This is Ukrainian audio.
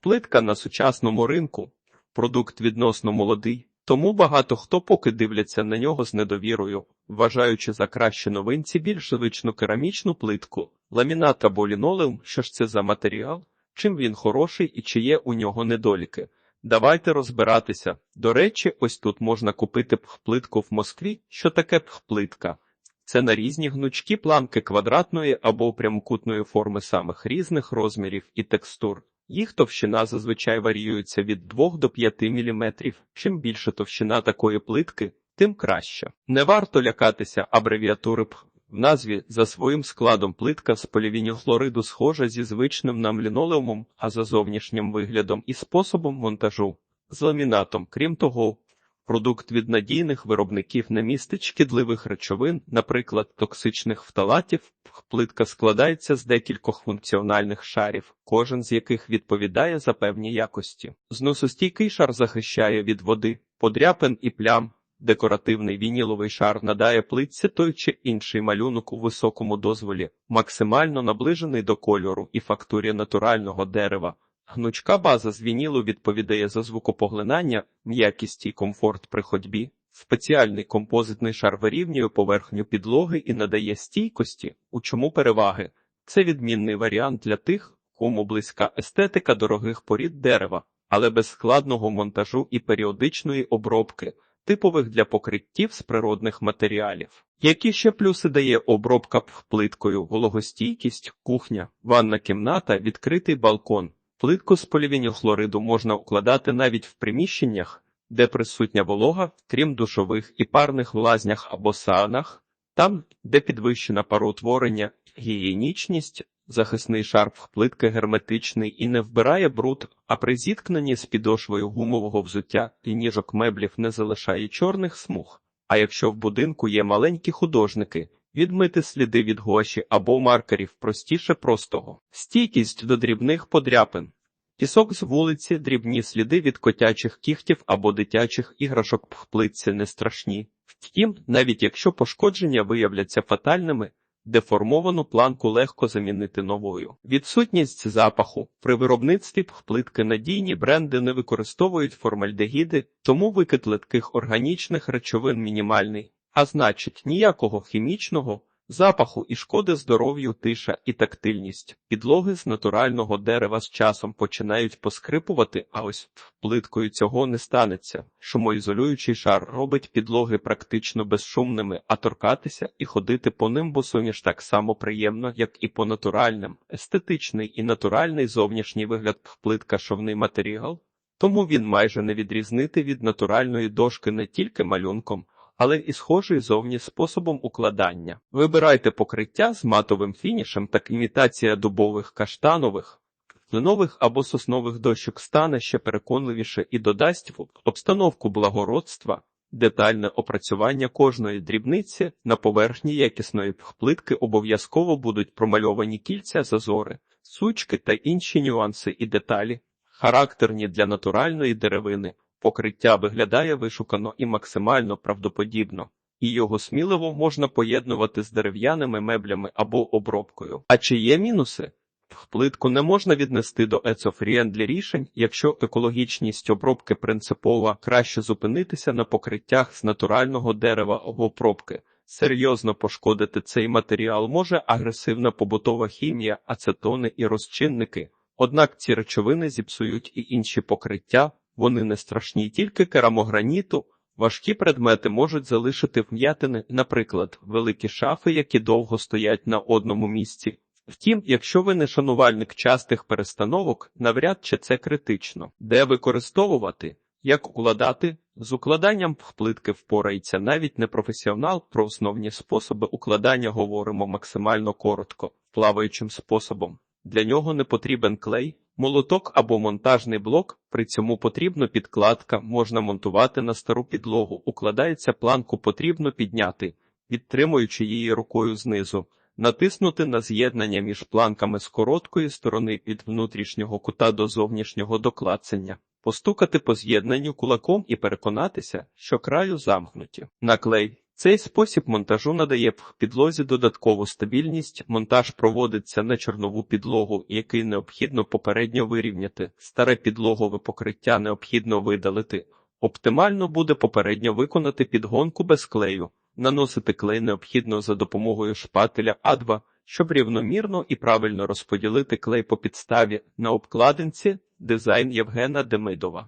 Плитка на сучасному ринку продукт відносно молодий, тому багато хто поки дивляться на нього з недовірою, вважаючи за краще новинці більш звичну керамічну плитку, ламінат або лінолеум, що ж це за матеріал, чим він хороший і чи є у нього недоліки. Давайте розбиратися. До речі, ось тут можна купити пхплитку в Москві. Що таке пхплитка? Це нарізні гнучкі планки квадратної або прямокутної форми самих різних розмірів і текстур. Їх товщина зазвичай варіюється від 2 до 5 мм. Чим більше товщина такої плитки, тим краще. Не варто лякатися абревіатури ПХ. В назві за своїм складом плитка з полівінілхлориду схожа зі звичним нам лінолеумом, а за зовнішнім виглядом і способом монтажу з ламінатом. Крім того, продукт від надійних виробників не містить шкідливих речовин, наприклад, токсичних фталатів. Плитка складається з декількох функціональних шарів, кожен з яких відповідає за певні якості. Зносостійкий шар захищає від води, подряпин і плям. Декоративний вініловий шар надає плитці той чи інший малюнок у високому дозволі, максимально наближений до кольору і фактурі натурального дерева. Гнучка база з вінілу відповідає за звукопоглинання, м'якість і комфорт при ходьбі. Спеціальний композитний шар вирівнює поверхню підлоги і надає стійкості, у чому переваги. Це відмінний варіант для тих, кому близька естетика дорогих порід дерева, але без складного монтажу і періодичної обробки типових для покриттів з природних матеріалів. Які ще плюси дає обробка плиткою, вологостійкість, кухня, ванна кімната, відкритий балкон. Плитку з полівінілхлориду можна укладати навіть в приміщеннях, де присутня волога, крім душових і парних влазнях або саунах, там, де підвищена пароутворення, гігієнічність, захисний шар плитки герметичний і не вбирає бруд, а при зіткненні з підошвою гумового взуття і ніжок меблів не залишає чорних смуг. А якщо в будинку є маленькі художники, відмити сліди від гуаші або маркерів простіше простого. Стійкість до дрібних подряпин. Пісок з вулиці, дрібні сліди від котячих кігтів або дитячих іграшок в плитці не страшні. Втім, навіть якщо пошкодження виявляться фатальними, деформовану планку легко замінити новою. Відсутність запаху при виробництві плитки надійні бренди не використовують формальдегіди, тому викид литких органічних речовин мінімальний, а значить ніякого хімічного. Запаху і шкоди здоров'ю, тиша і тактильність. Підлоги з натурального дерева з часом починають поскрипувати, а ось плиткою цього не станеться. Шумоізолюючий шар робить підлоги практично безшумними, а торкатися і ходити по ним босоніж так само приємно, як і по натуральним. Естетичний і натуральний зовнішній вигляд плитка шовний матеріал, тому він майже не відрізнити від натуральної дошки не тільки малюнком але і схожий зовні способом укладання. Вибирайте покриття з матовим фінішем, так імітація дубових каштанових, кленових або соснових дощок стане ще переконливіше і додасть в обстановку благородства. Детальне опрацювання кожної дрібниці на поверхні якісної плитки обов'язково будуть промальовані кільця, зазори, сучки та інші нюанси і деталі, характерні для натуральної деревини. Покриття виглядає вишукано і максимально правдоподібно, і його сміливо можна поєднувати з дерев'яними меблями або обробкою. А чи є мінуси? Плитку не можна віднести до ецофріендлі рішень, якщо екологічність обробки принципова, краще зупинитися на покриттях з натурального дерева або обробки. Серйозно пошкодити цей матеріал може агресивна побутова хімія, ацетони і розчинники. Однак ці речовини зіпсують і інші покриття. Вони не страшні тільки керамограніту. Важкі предмети можуть залишити вм'ятини, наприклад, великі шафи, які довго стоять на одному місці. Втім, якщо ви не шанувальник частих перестановок, навряд чи це критично. Де використовувати, як укладати? З укладанням плитки впорається навіть не професіонал, про основні способи укладання говоримо максимально коротко, плаваючим способом. Для нього не потрібен клей, молоток або монтажний блок, при цьому потрібна підкладка, можна монтувати на стару підлогу, укладається планку потрібно підняти, підтримуючи її рукою знизу, натиснути на з'єднання між планками з короткої сторони від внутрішнього кута до зовнішнього доклацання. Постукати по з'єднанню кулаком і переконатися, що краю замкнуті. Наклей Цей спосіб монтажу надає підлозі додаткову стабільність. Монтаж проводиться на чорнову підлогу, який необхідно попередньо вирівняти. Старе підлогове покриття необхідно видалити. Оптимально буде попередньо виконати підгонку без клею. Наносити клей необхідно за допомогою шпателя А2, щоб рівномірно і правильно розподілити клей по підставі на обкладинці дизайн Євгена Демидова.